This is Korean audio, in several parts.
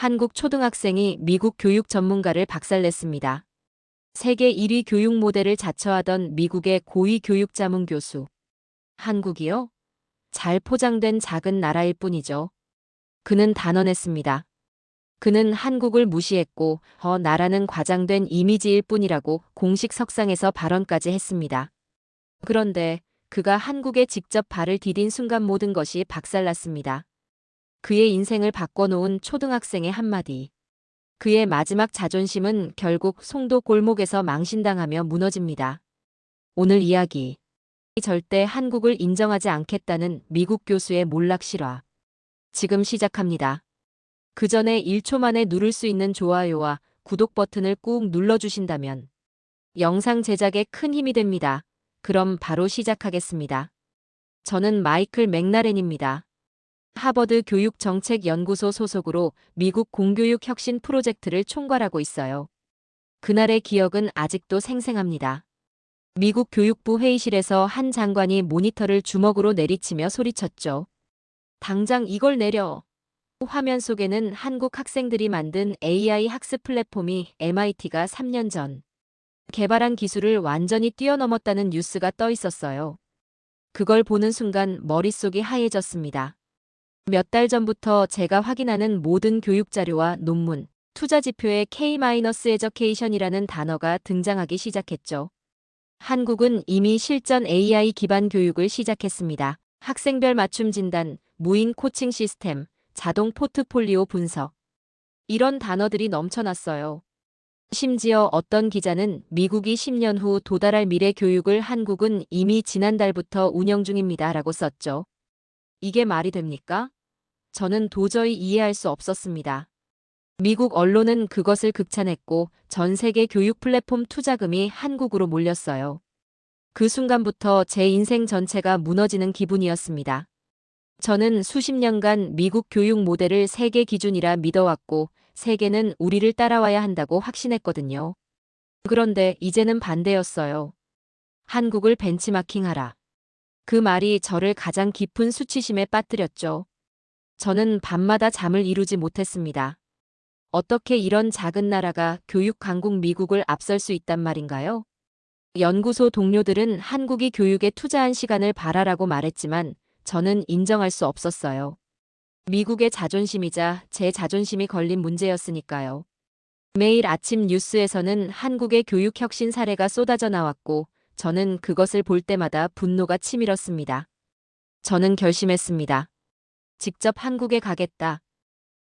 한국 초등학생이 미국 교육 전문가를 박살냈습니다. 세계 1위 교육 모델을 자처하던 미국의 고위 교육 자문 교수. 한국이요? 잘 포장된 작은 나라일 뿐이죠. 그는 단언했습니다. 그는 한국을 무시했고, 어, 나라는 과장된 이미지일 뿐이라고 공식 석상에서 발언까지 했습니다. 그런데 그가 한국에 직접 발을 디딘 순간 모든 것이 박살났습니다. 그의 인생을 바꿔놓은 초등학생의 한마디. 그의 마지막 자존심은 결국 송도 골목에서 망신당하며 무너집니다. 오늘 이야기. 절대 한국을 인정하지 않겠다는 미국 교수의 몰락 실화. 지금 시작합니다. 그 전에 1초 만에 누를 수 있는 좋아요와 구독 버튼을 꾹 눌러주신다면 영상 제작에 큰 힘이 됩니다. 그럼 바로 시작하겠습니다. 저는 마이클 맥나렌입니다. 하버드 교육정책연구소 소속으로 미국 공교육 혁신 프로젝트를 총괄하고 있어요. 그날의 기억은 아직도 생생합니다. 미국 교육부 회의실에서 한 장관이 모니터를 주먹으로 내리치며 소리쳤죠. 당장 이걸 내려. 화면 속에는 한국 학생들이 만든 AI 학습 플랫폼이 MIT가 3년 전 개발한 기술을 완전히 뛰어넘었다는 뉴스가 떠 있었어요. 그걸 보는 순간 머릿속이 하얘졌습니다. 몇 달 전부터 제가 확인하는 모든 교육 자료와 논문, 투자 지표에 K-에저케이션이라는 단어가 등장하기 시작했죠. 한국은 이미 실전 AI 기반 교육을 시작했습니다. 학생별 맞춤 진단, 무인 코칭 시스템, 자동 포트폴리오 분석. 이런 단어들이 넘쳐났어요. 심지어 어떤 기자는 미국이 10년 후 도달할 미래 교육을 한국은 이미 지난달부터 운영 중입니다. 라고 썼죠. 이게 말이 됩니까? 저는 도저히 이해할 수 없었습니다. 미국 언론은 그것을 극찬했고 전 세계 교육 플랫폼 투자금이 한국으로 몰렸어요. 그 순간부터 제 인생 전체가 무너지는 기분이었습니다. 저는 수십 년간 미국 교육 모델을 세계 기준이라 믿어왔고 세계는 우리를 따라와야 한다고 확신했거든요. 그런데 이제는 반대였어요. 한국을 벤치마킹하라. 그 말이 저를 가장 깊은 수치심에 빠뜨렸죠. 저는 밤마다 잠을 이루지 못했습니다. 어떻게 이런 작은 나라가 교육 강국 미국을 앞설 수 있단 말인가요? 연구소 동료들은 한국이 교육에 투자한 시간을 바라라고 말했지만 저는 인정할 수 없었어요. 미국의 자존심이자 제 자존심이 걸린 문제였으니까요. 매일 아침 뉴스에서는 한국의 교육 혁신 사례가 쏟아져 나왔고 저는 그것을 볼 때마다 분노가 치밀었습니다. 저는 결심했습니다. 직접 한국에 가겠다.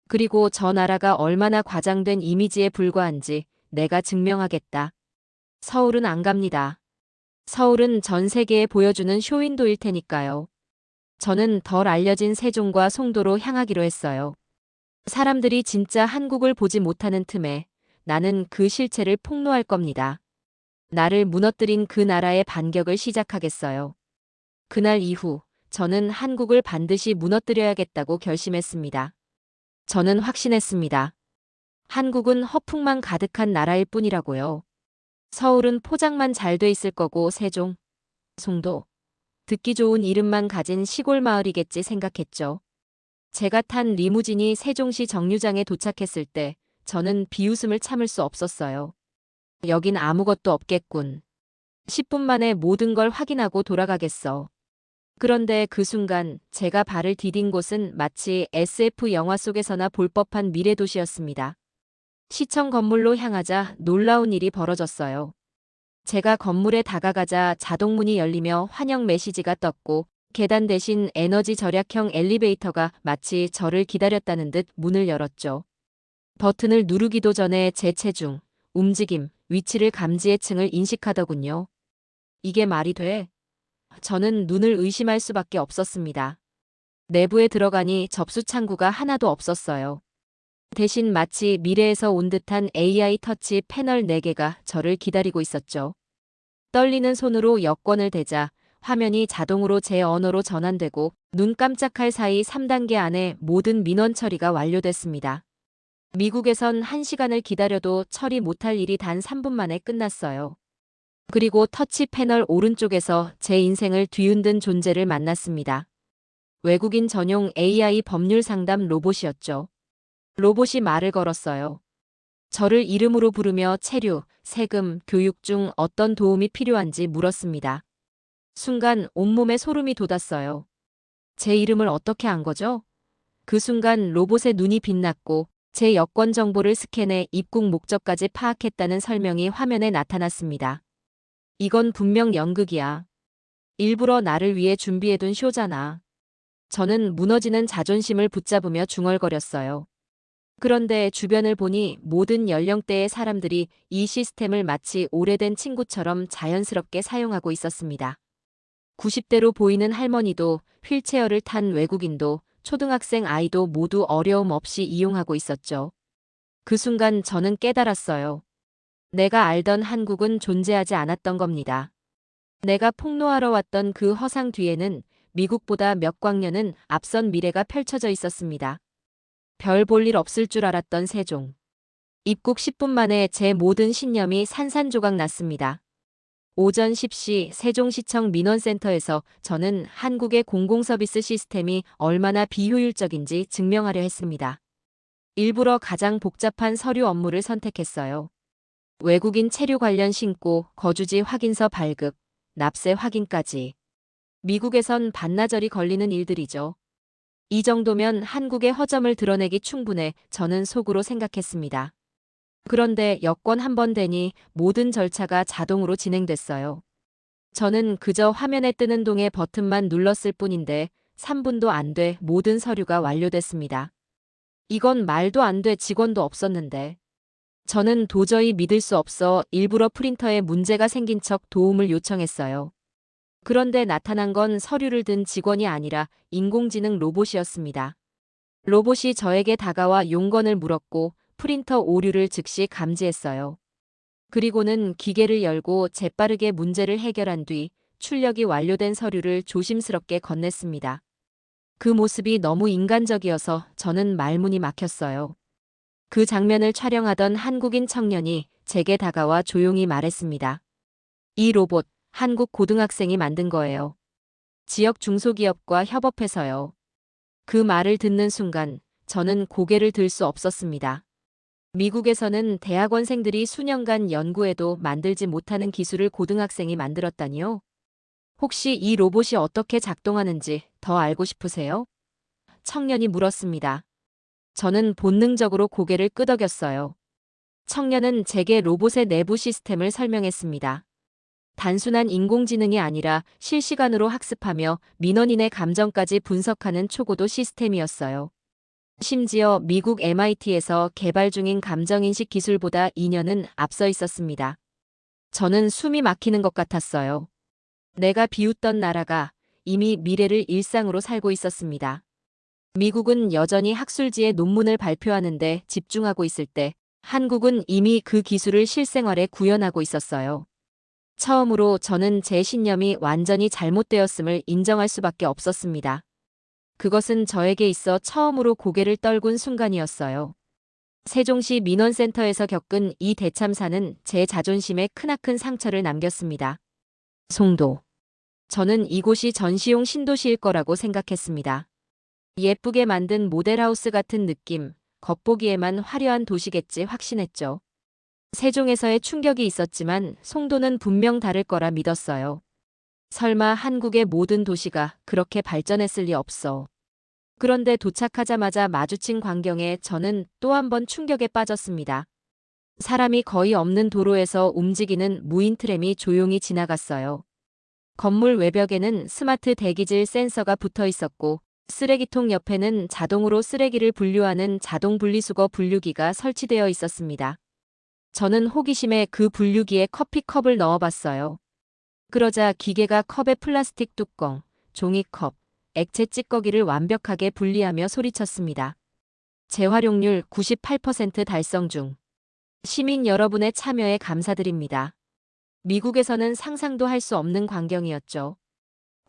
그리고 저 나라가 얼마나 과장된 이미지에 불과한지 내가 증명하겠다. 서울은 안 갑니다. 서울은 전 세계에 보여주는 쇼윈도일 테니까요. 저는 덜 알려진 세종과 송도로 향하기로 했어요. 사람들이 진짜 한국을 보지 못하는 틈에 나는 그 실체를 폭로할 겁니다. 나를 무너뜨린 그 나라의 반격을 시작하겠어요. 그날 이후 저는 한국을 반드시 무너뜨려야겠다고 결심했습니다. 저는 확신했습니다. 한국은 허풍만 가득한 나라일 뿐이라고요. 서울은 포장만 잘 돼 있을 거고 세종, 송도, 듣기 좋은 이름만 가진 시골 마을이겠지 생각했죠. 제가 탄 리무진이 세종시 정류장에 도착했을 때 저는 비웃음을 참을 수 없었어요. 여긴 아무것도 없겠군. 10분 만에 모든 걸 확인하고 돌아가겠어. 그런데 그 순간 제가 발을 디딘 곳은 마치 SF 영화 속에서나 볼 법한 미래 도시였습니다. 시청 건물로 향하자 놀라운 일이 벌어졌어요. 제가 건물에 다가가자 자동문이 열리며 환영 메시지가 떴고 계단 대신 에너지 절약형 엘리베이터가 마치 저를 기다렸다는 듯 문을 열었죠. 버튼을 누르기도 전에 제 체중, 움직임, 위치를 감지해 층을 인식하더군요. 이게 말이 돼? 저는 눈을 의심할 수밖에 없었습니다. 내부에 들어가니 접수 창구가 하나도 없었어요. 대신 마치 미래에서 온 듯한 AI 터치 패널 4개가 저를 기다리고 있었죠. 떨리는 손으로 여권을 대자 화면이 자동으로 제 언어로 전환되고 눈 깜짝할 사이 3단계 안에 모든 민원 처리가 완료됐습니다. 미국에선 1시간을 기다려도 처리 못할 일이 단 3분 만에 끝났어요. 그리고 터치 패널 오른쪽에서 제 인생을 뒤흔든 존재를 만났습니다. 외국인 전용 AI 법률 상담 로봇이었죠. 로봇이 말을 걸었어요. 저를 이름으로 부르며 체류, 세금, 교육 중 어떤 도움이 필요한지 물었습니다. 순간 온몸에 소름이 돋았어요. 제 이름을 어떻게 안 거죠? 그 순간 로봇의 눈이 빛났고 제 여권 정보를 스캔해 입국 목적까지 파악했다는 설명이 화면에 나타났습니다. 이건 분명 연극이야. 일부러 나를 위해 준비해둔 쇼잖아. 저는 무너지는 자존심을 붙잡으며 중얼거렸어요. 그런데 주변을 보니 모든 연령대의 사람들이 이 시스템을 마치 오래된 친구처럼 자연스럽게 사용하고 있었습니다. 90대로 보이는 할머니도 휠체어를 탄 외국인도 초등학생 아이도 모두 어려움 없이 이용하고 있었죠. 그 순간 저는 깨달았어요. 내가 알던 한국은 존재하지 않았던 겁니다. 내가 폭로하러 왔던 그 허상 뒤에는 미국보다 몇 광년은 앞선 미래가 펼쳐져 있었습니다. 별 볼 일 없을 줄 알았던 세종. 입국 10분 만에 제 모든 신념이 산산조각 났습니다. 오전 10시 세종시청 민원센터에서 저는 한국의 공공서비스 시스템이 얼마나 비효율적인지 증명하려 했습니다. 일부러 가장 복잡한 서류 업무를 선택했어요. 외국인 체류 관련 신고, 거주지 확인서 발급, 납세 확인까지. 미국에선 반나절이 걸리는 일들이죠. 이 정도면 한국의 허점을 드러내기 충분해 저는 속으로 생각했습니다. 그런데 여권 한 번 되니 모든 절차가 자동으로 진행됐어요. 저는 그저 화면에 뜨는 동의 버튼만 눌렀을 뿐인데 3분도 안 돼 모든 서류가 완료됐습니다. 이건 말도 안 돼 직원도 없었는데. 저는 도저히 믿을 수 없어 일부러 프린터에 문제가 생긴 척 도움을 요청했어요. 그런데 나타난 건 서류를 든 직원이 아니라 인공지능 로봇이었습니다. 로봇이 저에게 다가와 용건을 물었고 프린터 오류를 즉시 감지했어요. 그리고는 기계를 열고 재빠르게 문제를 해결한 뒤 출력이 완료된 서류를 조심스럽게 건넸습니다. 그 모습이 너무 인간적이어서 저는 말문이 막혔어요. 그 장면을 촬영하던 한국인 청년이 제게 다가와 조용히 말했습니다. 이 로봇, 한국 고등학생이 만든 거예요. 지역 중소기업과 협업해서요. 그 말을 듣는 순간 저는 고개를 들 수 없었습니다. 미국에서는 대학원생들이 수년간 연구해도 만들지 못하는 기술을 고등학생이 만들었다니요? 혹시 이 로봇이 어떻게 작동하는지 더 알고 싶으세요? 청년이 물었습니다. 저는 본능적으로 고개를 끄덕였어요. 청년은 제게 로봇의 내부 시스템을 설명했습니다. 단순한 인공지능이 아니라 실시간으로 학습하며 민원인의 감정까지 분석하는 초고도 시스템이었어요. 심지어 미국 MIT에서 개발 중인 감정인식 기술보다 2년은 앞서 있었습니다. 저는 숨이 막히는 것 같았어요. 내가 비웃던 나라가 이미 미래를 일상으로 살고 있었습니다. 미국은 여전히 학술지에 논문을 발표하는데 집중하고 있을 때 한국은 이미 그 기술을 실생활에 구현하고 있었어요. 처음으로 저는 제 신념이 완전히 잘못되었음을 인정할 수밖에 없었습니다. 그것은 저에게 있어 처음으로 고개를 떨군 순간이었어요. 세종시 민원센터에서 겪은 이 대참사는 제 자존심에 크나큰 상처를 남겼습니다. 송도. 저는 이곳이 전시용 신도시일 거라고 생각했습니다. 예쁘게 만든 모델하우스 같은 느낌, 겉보기에만 화려한 도시겠지 확신했죠. 세종에서의 충격이 있었지만 송도는 분명 다를 거라 믿었어요. 설마 한국의 모든 도시가 그렇게 발전했을 리 없어. 그런데 도착하자마자 마주친 광경에 저는 또 한 번 충격에 빠졌습니다. 사람이 거의 없는 도로에서 움직이는 무인 트램이 조용히 지나갔어요. 건물 외벽에는 스마트 대기질 센서가 붙어 있었고 쓰레기통 옆에는 자동으로 쓰레기를 분류하는 자동 분리수거 분류기가 설치되어 있었습니다. 저는 호기심에 그 분류기에 커피컵을 넣어봤어요. 그러자 기계가 컵의 플라스틱 뚜껑, 종이컵, 액체 찌꺼기를 완벽하게 분리하며 소리쳤습니다. 재활용률 98% 달성 중. 시민 여러분의 참여에 감사드립니다. 미국에서는 상상도 할 수 없는 광경이었죠.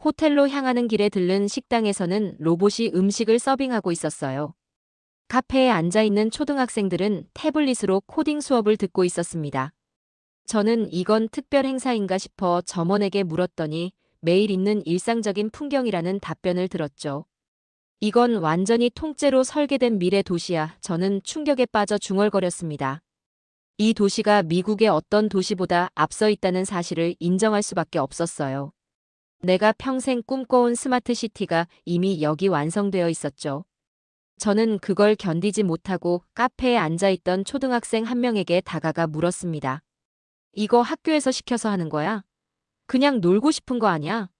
호텔로 향하는 길에 들른 식당에서는 로봇이 음식을 서빙하고 있었어요. 카페에 앉아 있는 초등학생들은 태블릿으로 코딩 수업을 듣고 있었습니다. 저는 이건 특별 행사인가 싶어 점원에게 물었더니 매일 있는 일상적인 풍경이라는 답변을 들었죠. 이건 완전히 통째로 설계된 미래 도시야. 저는 충격에 빠져 중얼거렸습니다. 이 도시가 미국의 어떤 도시보다 앞서 있다는 사실을 인정할 수밖에 없었어요. 내가 평생 꿈꿔온 스마트 시티가 이미 여기 완성되어 있었죠. 저는 그걸 견디지 못하고 카페에 앉아있던 초등학생 한 명에게 다가가 물었습니다. 이거 학교에서 시켜서 하는 거야? 그냥 놀고 싶은 거 아니야?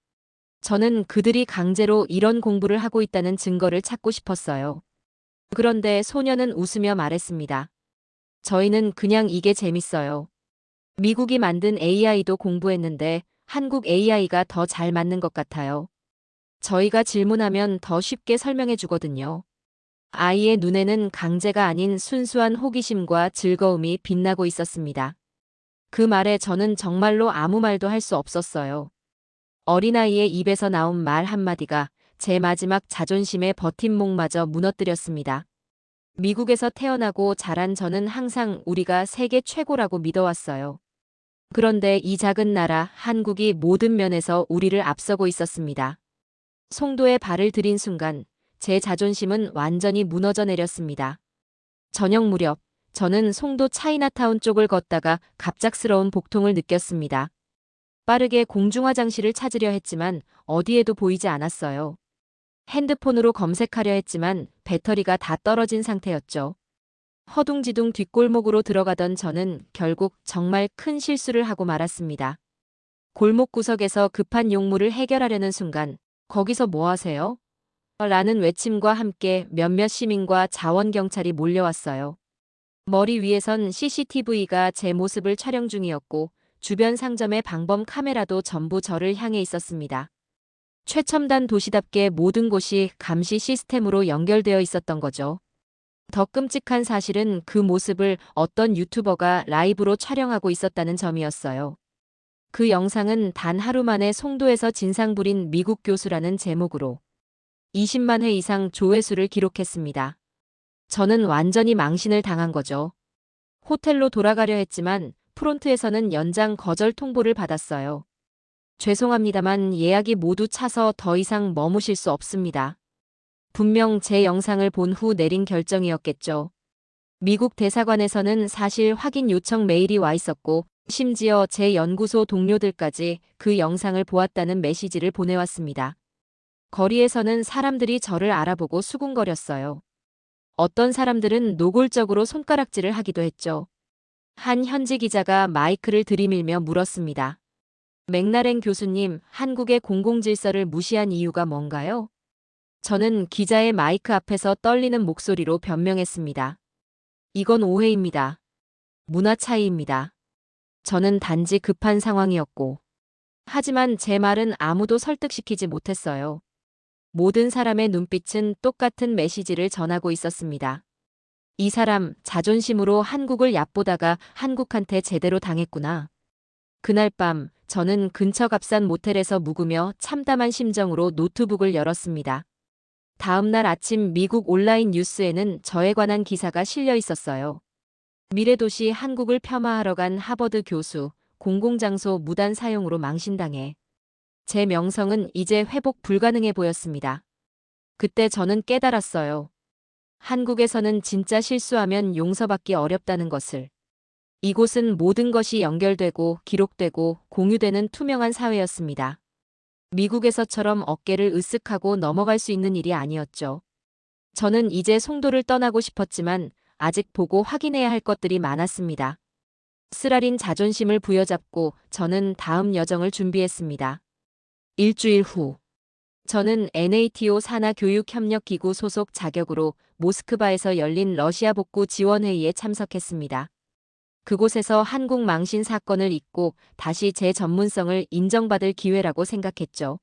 저는 그들이 강제로 이런 공부를 하고 있다는 증거를 찾고 싶었어요. 그런데 소녀는 웃으며 말했습니다. 저희는 그냥 이게 재밌어요. 미국이 만든 AI도 공부했는데 한국 AI가 더 잘 맞는 것 같아요. 저희가 질문하면 더 쉽게 설명해 주거든요. 아이의 눈에는 강제가 아닌 순수한 호기심과 즐거움이 빛나고 있었습니다. 그 말에 저는 정말로 아무 말도 할 수 없었어요. 어린아이의 입에서 나온 말 한마디가 제 마지막 자존심의 버팀목마저 무너뜨렸습니다. 미국에서 태어나고 자란 저는 항상 우리가 세계 최고라고 믿어왔어요. 그런데 이 작은 나라 한국이 모든 면에서 우리를 앞서고 있었습니다. 송도에 발을 들인 순간 제 자존심은 완전히 무너져 내렸습니다. 저녁 무렵 저는 송도 차이나타운 쪽을 걷다가 갑작스러운 복통을 느꼈습니다. 빠르게 공중화장실을 찾으려 했지만 어디에도 보이지 않았어요. 핸드폰으로 검색하려 했지만 배터리가 다 떨어진 상태였죠. 허둥지둥 뒷골목으로 들어가던 저는 결국 정말 큰 실수를 하고 말았습니다. 골목 구석에서 급한 용무를 해결하려는 순간 거기서 뭐 하세요? 라는 외침과 함께 몇몇 시민과 자원경찰이 몰려왔어요. 머리 위에선 CCTV가 제 모습을 촬영 중이었고 주변 상점의 방범 카메라도 전부 저를 향해 있었습니다. 최첨단 도시답게 모든 곳이 감시 시스템으로 연결되어 있었던 거죠. 더 끔찍한 사실은 그 모습을 어떤 유튜버가 라이브로 촬영하고 있었다는 점이었어요. 그 영상은 단 하루 만에 송도에서 진상 부린 미국 교수라는 제목으로 20만 회 이상 조회수를 기록했습니다. 저는 완전히 망신을 당한 거죠. 호텔로 돌아가려 했지만 프론트에서는 연장 거절 통보를 받았어요. 죄송합니다만 예약이 모두 차서 더 이상 머무실 수 없습니다. 분명 제 영상을 본 후 내린 결정이었겠죠. 미국 대사관에서는 사실 확인 요청 메일이 와 있었고 심지어 제 연구소 동료들까지 그 영상을 보았다는 메시지를 보내왔습니다. 거리에서는 사람들이 저를 알아보고 수군거렸어요. 어떤 사람들은 노골적으로 손가락질을 하기도 했죠. 한 현지 기자가 마이크를 들이밀며 물었습니다. 맥나렌 교수님, 한국의 공공질서를 무시한 이유가 뭔가요? 저는 기자의 마이크 앞에서 떨리는 목소리로 변명했습니다. 이건 오해입니다. 문화 차이입니다. 저는 단지 급한 상황이었고. 하지만 제 말은 아무도 설득시키지 못했어요. 모든 사람의 눈빛은 똑같은 메시지를 전하고 있었습니다. 이 사람 자존심으로 한국을 얕보다가 한국한테 제대로 당했구나. 그날 밤 저는 근처 값싼 모텔에서 묵으며 참담한 심정으로 노트북을 열었습니다. 다음 날 아침 미국 온라인 뉴스에는 저에 관한 기사가 실려 있었어요. 미래도시 한국을 폄하하러 간 하버드 교수, 공공장소 무단 사용으로 망신당해. 제 명성은 이제 회복 불가능해 보였습니다. 그때 저는 깨달았어요. 한국에서는 진짜 실수하면 용서받기 어렵다는 것을. 이곳은 모든 것이 연결되고 기록되고 공유되는 투명한 사회였습니다. 미국에서처럼 어깨를 으쓱하고 넘어갈 수 있는 일이 아니었죠. 저는 이제 송도를 떠나고 싶었지만 아직 보고 확인해야 할 것들이 많았습니다. 쓰라린 자존심을 부여잡고 저는 다음 여정을 준비했습니다. 일주일 후. 저는 NATO 산하 교육협력기구 소속 자격으로 모스크바에서 열린 러시아 복구 지원회의에 참석했습니다. 그곳에서 한국 망신 사건을 잊고 다시 제 전문성을 인정받을 기회라고 생각했죠.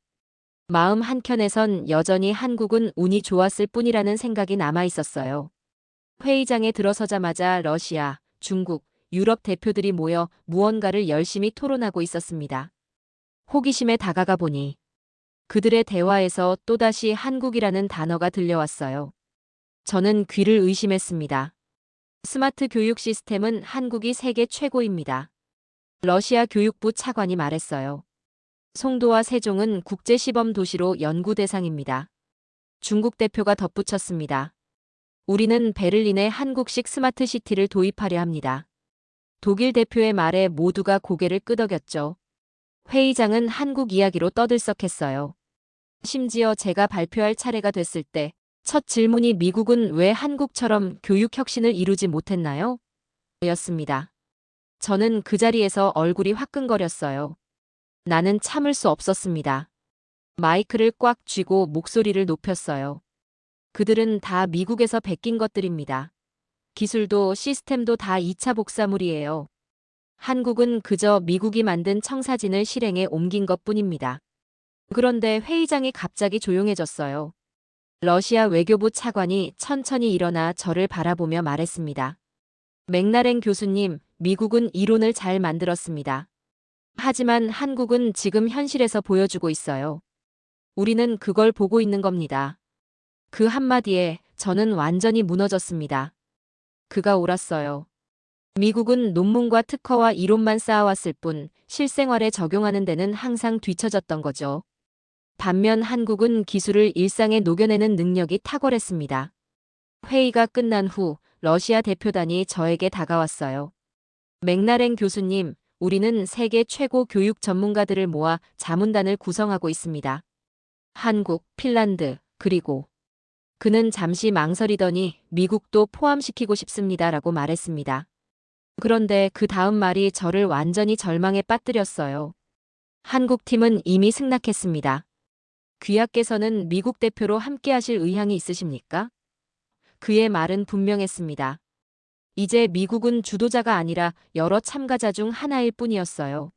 마음 한켠에선 여전히 한국은 운이 좋았을 뿐이라는 생각이 남아 있었어요. 회의장에 들어서자마자 러시아, 중국, 유럽 대표들이 모여 무언가를 열심히 토론하고 있었습니다. 호기심에 다가가 보니 그들의 대화에서 또다시 한국이라는 단어가 들려왔어요. 저는 귀를 의심했습니다. 스마트 교육 시스템은 한국이 세계 최고입니다. 러시아 교육부 차관이 말했어요. 송도와 세종은 국제시범 도시로 연구 대상입니다. 중국 대표가 덧붙였습니다. 우리는 베를린에 한국식 스마트 시티를 도입하려 합니다. 독일 대표의 말에 모두가 고개를 끄덕였죠. 회의장은 한국 이야기로 떠들썩했어요. 심지어 제가 발표할 차례가 됐을 때 첫 질문이 미국은 왜 한국처럼 교육 혁신을 이루지 못했나요? 였습니다. 저는 그 자리에서 얼굴이 화끈거렸어요. 나는 참을 수 없었습니다. 마이크를 꽉 쥐고 목소리를 높였어요. 그들은 다 미국에서 베낀 것들입니다. 기술도 시스템도 다 2차 복사물이에요. 한국은 그저 미국이 만든 청사진을 실행에 옮긴 것 뿐입니다. 그런데 회의장이 갑자기 조용해졌어요. 러시아 외교부 차관이 천천히 일어나 저를 바라보며 말했습니다. 맥나렌 교수님, 미국은 이론을 잘 만들었습니다. 하지만 한국은 지금 현실에서 보여주고 있어요. 우리는 그걸 보고 있는 겁니다. 그 한마디에 저는 완전히 무너졌습니다. 그가 옳았어요. 미국은 논문과 특허와 이론만 쌓아왔을 뿐 실생활에 적용하는 데는 항상 뒤처졌던 거죠. 반면 한국은 기술을 일상에 녹여내는 능력이 탁월했습니다. 회의가 끝난 후 러시아 대표단이 저에게 다가왔어요. 맥나렌 교수님, 우리는 세계 최고 교육 전문가들을 모아 자문단을 구성하고 있습니다. 한국, 핀란드, 그리고 그는 잠시 망설이더니 미국도 포함시키고 싶습니다 라고 말했습니다. 그런데 그 다음 말이 저를 완전히 절망에 빠뜨렸어요. 한국 팀은 이미 승낙했습니다. 귀하께서는 미국 대표로 함께 하실 의향이 있으십니까? 그의 말은 분명했습니다. 이제 미국은 주도자가 아니라 여러 참가자 중 하나일 뿐이었어요.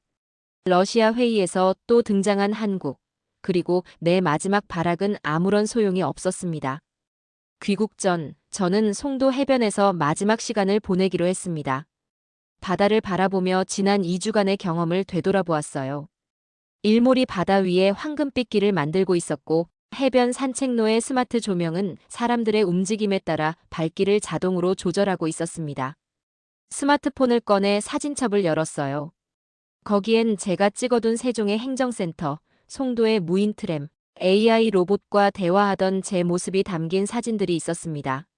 러시아 회의에서 또 등장한 한국, 그리고 내 마지막 발악은 아무런 소용이 없었습니다. 귀국 전, 저는 송도 해변에서 마지막 시간을 보내기로 했습니다. 바다를 바라보며 지난 2주간의 경험을 되돌아보았어요. 일몰이 바다 위에 황금빛 길을 만들고 있었고 해변 산책로의 스마트 조명은 사람들의 움직임에 따라 밝기를 자동으로 조절하고 있었습니다. 스마트폰을 꺼내 사진첩을 열었어요. 거기엔 제가 찍어둔 세종의 행정센터, 송도의 무인 트램, AI 로봇과 대화하던 제 모습이 담긴 사진들이 있었습니다.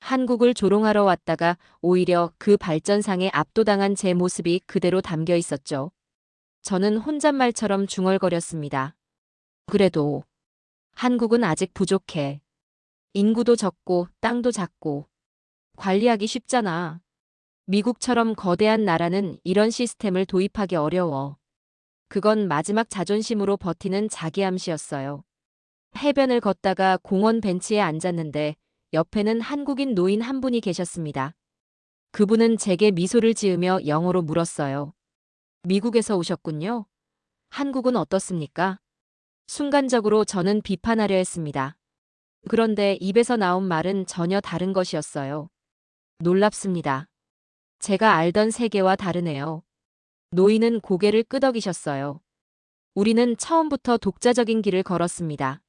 한국을 조롱하러 왔다가 오히려 그 발전상에 압도당한 제 모습이 그대로 담겨 있었죠. 저는 혼잣말처럼 중얼거렸습니다. 그래도 한국은 아직 부족해. 인구도 적고 땅도 작고 관리하기 쉽잖아. 미국처럼 거대한 나라는 이런 시스템을 도입하기 어려워. 그건 마지막 자존심으로 버티는 자기 암시였어요. 해변을 걷다가 공원 벤치에 앉았는데 옆에는 한국인 노인 한 분이 계셨습니다. 그분은 제게 미소를 지으며 영어로 물었어요. 미국에서 오셨군요. 한국은 어떻습니까? 순간적으로 저는 비판하려 했습니다. 그런데 입에서 나온 말은 전혀 다른 것이었어요. 놀랍습니다. 제가 알던 세계와 다르네요. 노인은 고개를 끄덕이셨어요. 우리는 처음부터 독자적인 길을 걸었습니다.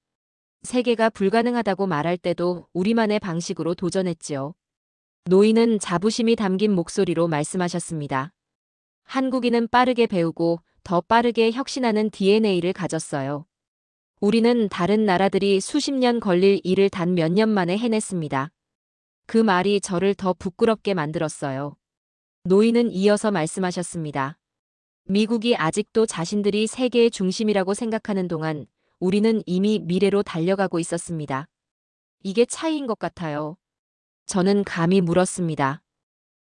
세계가 불가능하다고 말할 때도 우리만의 방식으로 도전했지요. 노인은 자부심이 담긴 목소리로 말씀하셨습니다. 한국인은 빠르게 배우고 더 빠르게 혁신하는 DNA를 가졌어요. 우리는 다른 나라들이 수십 년 걸릴 일을 단 몇 년 만에 해냈습니다. 그 말이 저를 더 부끄럽게 만들었어요. 노인은 이어서 말씀하셨습니다. 미국이 아직도 자신들이 세계의 중심이라고 생각하는 동안 우리는 이미 미래로 달려가고 있었습니다. 이게 차이인 것 같아요. 저는 감히 물었습니다.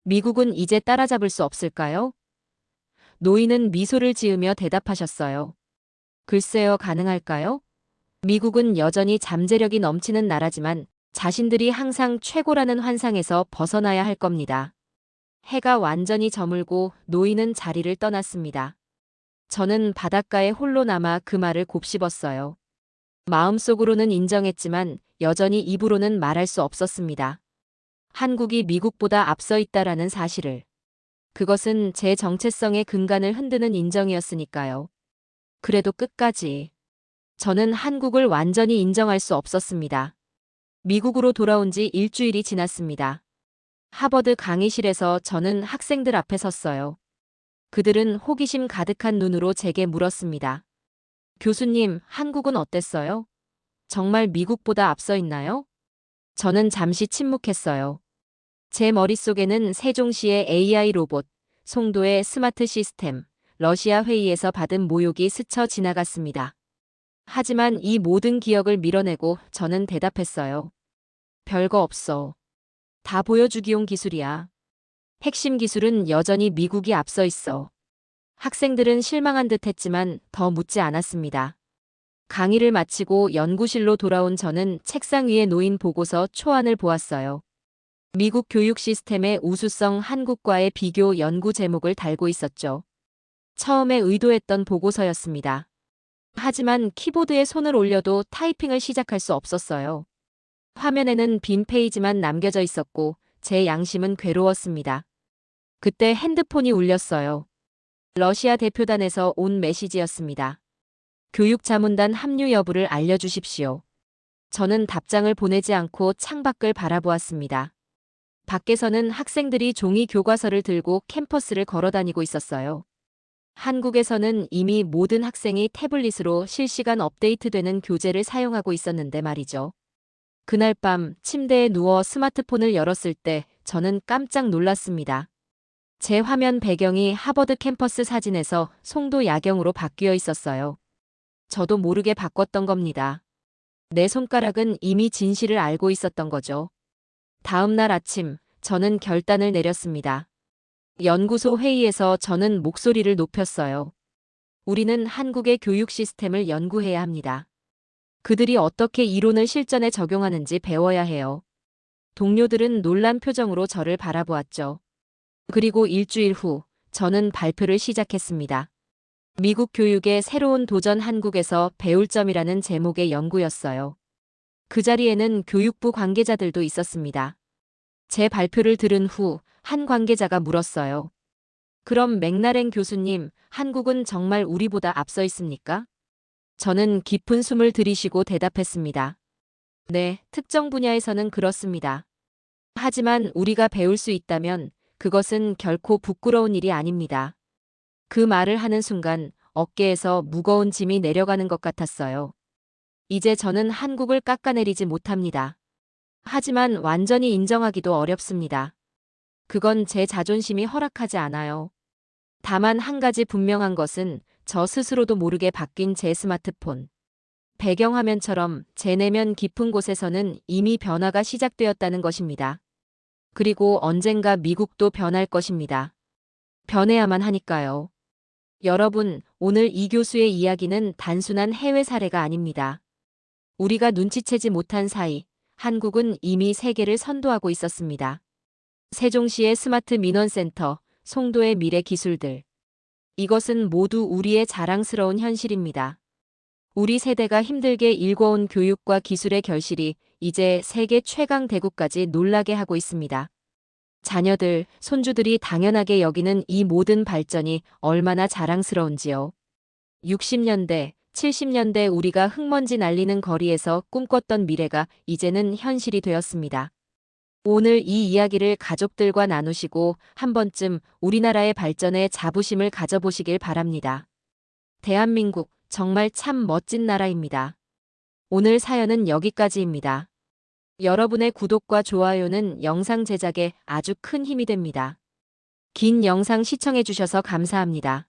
미국은 이제 따라잡을 수 없을까요? 노인은 미소를 지으며 대답하셨어요. 글쎄요, 가능할까요? 미국은 여전히 잠재력이 넘치는 나라지만 자신들이 항상 최고라는 환상에서 벗어나야 할 겁니다. 해가 완전히 저물고 노인은 자리를 떠났습니다. 저는 바닷가에 홀로 남아 그 말을 곱씹었어요. 마음속으로는 인정했지만 여전히 입으로는 말할 수 없었습니다. 한국이 미국보다 앞서 있다라는 사실을. 그것은 제 정체성의 근간을 흔드는 인정이었으니까요. 그래도 끝까지 저는 한국을 완전히 인정할 수 없었습니다. 미국으로 돌아온 지 일주일이 지났습니다. 하버드 강의실에서 저는 학생들 앞에 섰어요. 그들은 호기심 가득한 눈으로 제게 물었습니다. 교수님, 한국은 어땠어요? 정말 미국보다 앞서 있나요? 저는 잠시 침묵했어요. 제 머릿속에는 세종시의 AI 로봇, 송도의 스마트 시스템, 러시아 회의에서 받은 모욕이 스쳐 지나갔습니다. 하지만 이 모든 기억을 밀어내고 저는 대답했어요. 별거 없어. 다 보여주기용 기술이야. 핵심 기술은 여전히 미국이 앞서 있어. 학생들은 실망한 듯 했지만 더 묻지 않았습니다. 강의를 마치고 연구실로 돌아온 저는 책상 위에 놓인 보고서 초안을 보았어요. 미국 교육 시스템의 우수성 한국과의 비교 연구 제목을 달고 있었죠. 처음에 의도했던 보고서였습니다. 하지만 키보드에 손을 올려도 타이핑을 시작할 수 없었어요. 화면에는 빈 페이지만 남겨져 있었고 제 양심은 괴로웠습니다. 그때 핸드폰이 울렸어요. 러시아 대표단에서 온 메시지였습니다. 교육자문단 합류 여부를 알려주십시오. 저는 답장을 보내지 않고 창밖을 바라보았습니다. 밖에서는 학생들이 종이 교과서를 들고 캠퍼스를 걸어다니고 있었어요. 한국에서는 이미 모든 학생이 태블릿으로 실시간 업데이트되는 교재를 사용하고 있었는데 말이죠. 그날 밤 침대에 누워 스마트폰을 열었을 때 저는 깜짝 놀랐습니다. 제 화면 배경이 하버드 캠퍼스 사진에서 송도 야경으로 바뀌어 있었어요. 저도 모르게 바꿨던 겁니다. 내 손가락은 이미 진실을 알고 있었던 거죠. 다음 날 아침, 저는 결단을 내렸습니다. 연구소 회의에서 저는 목소리를 높였어요. 우리는 한국의 교육 시스템을 연구해야 합니다. 그들이 어떻게 이론을 실전에 적용하는지 배워야 해요. 동료들은 놀란 표정으로 저를 바라보았죠. 그리고 일주일 후, 저는 발표를 시작했습니다. 미국 교육의 새로운 도전 한국에서 배울 점이라는 제목의 연구였어요. 그 자리에는 교육부 관계자들도 있었습니다. 제 발표를 들은 후 한 관계자가 물었어요. 그럼 맥나렌 교수님, 한국은 정말 우리보다 앞서 있습니까? 저는 깊은 숨을 들이쉬고 대답했습니다. 네, 특정 분야에서는 그렇습니다. 하지만 우리가 배울 수 있다면 그것은 결코 부끄러운 일이 아닙니다. 그 말을 하는 순간 어깨에서 무거운 짐이 내려가는 것 같았어요. 이제 저는 한국을 깎아내리지 못합니다. 하지만 완전히 인정하기도 어렵습니다. 그건 제 자존심이 허락하지 않아요. 다만 한 가지 분명한 것은 저 스스로도 모르게 바뀐 제 스마트폰. 배경화면처럼 제 내면 깊은 곳에서는 이미 변화가 시작되었다는 것입니다. 그리고 언젠가 미국도 변할 것입니다. 변해야만 하니까요. 여러분, 오늘 이 교수의 이야기는 단순한 해외 사례가 아닙니다. 우리가 눈치채지 못한 사이, 한국은 이미 세계를 선도하고 있었습니다. 세종시의 스마트 민원센터, 송도의 미래 기술들. 이것은 모두 우리의 자랑스러운 현실입니다. 우리 세대가 힘들게 일궈온 교육과 기술의 결실이 이제 세계 최강 대국까지 놀라게 하고 있습니다. 자녀들, 손주들이 당연하게 여기는 이 모든 발전이 얼마나 자랑스러운지요. 60년대, 70년대 우리가 흙먼지 날리는 거리에서 꿈꿨던 미래가 이제는 현실이 되었습니다. 오늘 이 이야기를 가족들과 나누시고 한 번쯤 우리나라의 발전에 자부심을 가져보시길 바랍니다. 대한민국 정말 참 멋진 나라입니다. 오늘 사연은 여기까지입니다. 여러분의 구독과 좋아요는 영상 제작에 아주 큰 힘이 됩니다. 긴 영상 시청해주셔서 감사합니다.